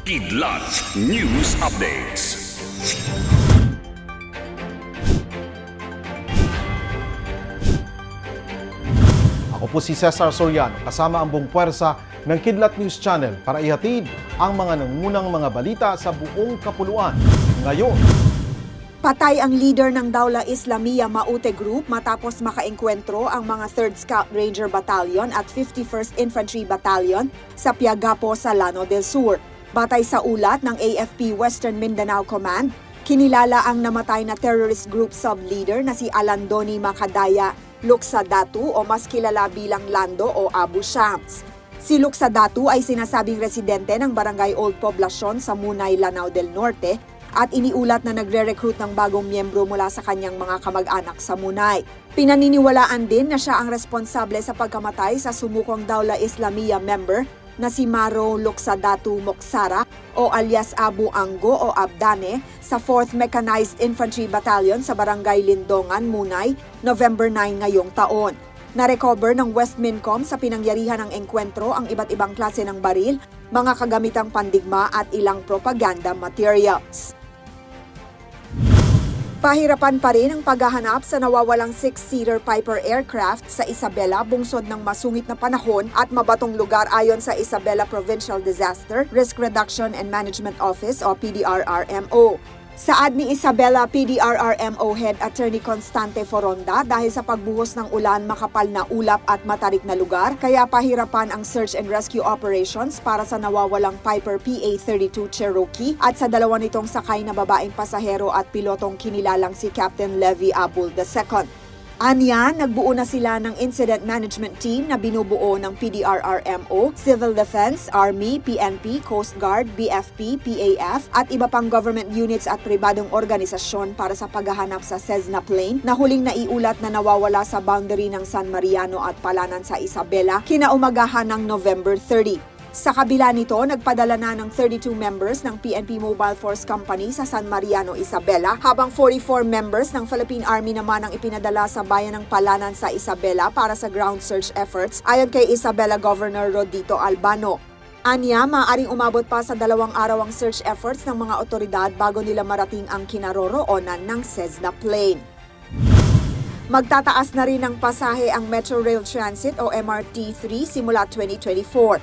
Kidlat News Updates. Ako po si Cesar Soriano kasama ang buong puwersa ng Kidlat News Channel para ihatid ang mga nangunang mga balita sa buong kapuluan. Ngayon, Patay ang leader ng Daula Islamia Maute Group matapos makaengkwentro ang mga 3rd Scout Ranger Battalion at 51st Infantry Battalion sa Piagapo sa Lano del Sur. Batay sa ulat ng AFP Western Mindanao Command, kinilala ang namatay na terrorist group sub-leader na si Alandoni Makadaya Luxadatu o mas kilala bilang Lando o Abu Shams. Si Luxadatu ay sinasabing residente ng Barangay Old Poblacion sa Munay, Lanao del Norte at iniulat na nagre-recruit ng bagong miyembro mula sa kanyang mga kamag-anak sa Munay. Pinaniniwalaan din na siya ang responsable sa pagkamatay sa sumukong Daula Islamia member na si Maro Luxadatu Moksara o alias Abu Anggo o Abdane sa 4th Mechanized Infantry Battalion sa Barangay Lindongan, Munay, November 9 ngayong taon. Na-recover ng West Mincom sa pinangyarihan ng engkwentro ang iba't ibang klase ng baril, mga kagamitang pandigma at ilang propaganda materials. Pahirapan pa rin ang paghahanap sa nawawalang six-seater Piper aircraft sa Isabela bungsod ng masungit na panahon at mabatong lugar ayon sa Isabela Provincial Disaster Risk Reduction and Management Office o PDRRMO. Saad ni Isabela PDRRMO Head Attorney Constante Foronda dahil sa pagbuhos ng ulan makapal na ulap at matarik na lugar, kaya pahirapan ang search and rescue operations para sa nawawalang Piper PA-32 Cherokee at sa dalawa nitong sakay na babaeng pasahero at pilotong kinilalang si Captain Levy Abul II. Anya, nagbuo na sila ng incident management team na binubuo ng PDRRMO, Civil Defense, Army, PNP, Coast Guard, BFP, PAF at iba pang government units at pribadong organisasyon para sa paghahanap sa Cessna plane na huling naiulat na nawawala sa boundary ng San Mariano at Palanan sa Isabela kinaumagahan ng November 30. Sa kabila nito, nagpadala na ng 32 members ng PNP Mobile Force Company sa San Mariano, Isabela, habang 44 members ng Philippine Army naman ang ipinadala sa bayan ng Palanan sa Isabela para sa ground search efforts ayon kay Isabela Governor Rodito Albano. Anya, maaaring umabot pa sa dalawang araw ang search efforts ng mga otoridad bago nila marating ang kinaroroonan ng Cessna plane. Magtataas na rin ng pasahe ang Metro Rail Transit o MRT3 simula 2024.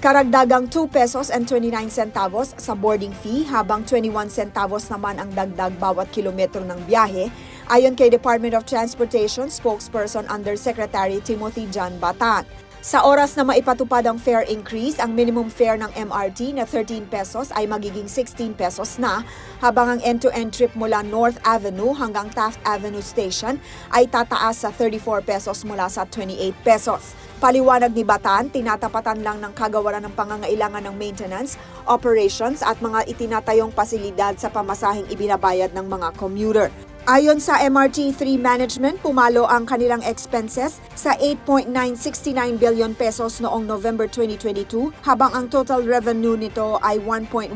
Karagdagang 2 pesos and 29 centavos sa boarding fee habang 21 centavos naman ang dagdag bawat kilometro ng biyahe ayon kay Department of Transportation spokesperson Undersecretary Timothy John Batan. Sa oras na maipatupad ang fare increase, ang minimum fare ng MRT na 13 pesos ay magiging 16 pesos na, habang ang end-to-end trip mula North Avenue hanggang Taft Avenue Station ay tataas sa 34 pesos mula sa 28 pesos. Paliwanag ni Batan, tinatapatan lang ng kagawaran ng pangangailangan ng maintenance, operations at mga itinatayong pasilidad sa pamasahing ibinabayad ng mga commuter. Ayon sa MRT3 Management, pumalo ang kanilang expenses sa 8.969 billion pesos noong November 2022 habang ang total revenue nito ay 1.107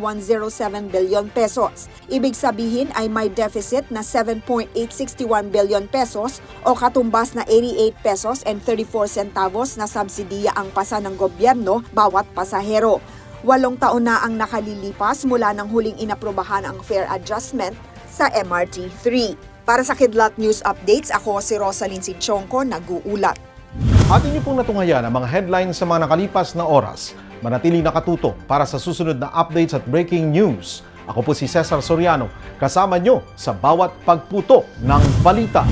billion pesos. Ibig sabihin ay may deficit na 7.861 billion pesos o katumbas na 88 pesos and 34 centavos na subsidiya ang pasa ng gobyerno bawat pasahero. Walong taon na ang nakalilipas mula ng huling inaprobahan ang fare adjustment sa MRT3. Para sa Kidlat News Updates, ako si Rosalyn Sinchonko, nag-uulat. atin niyo pong natungayan ang mga headlines sa mga nakalipas na oras. Manatili nakatuto para sa susunod na updates at breaking news. Ako po si Cesar Soriano, kasama nyo sa bawat pagputo ng balita.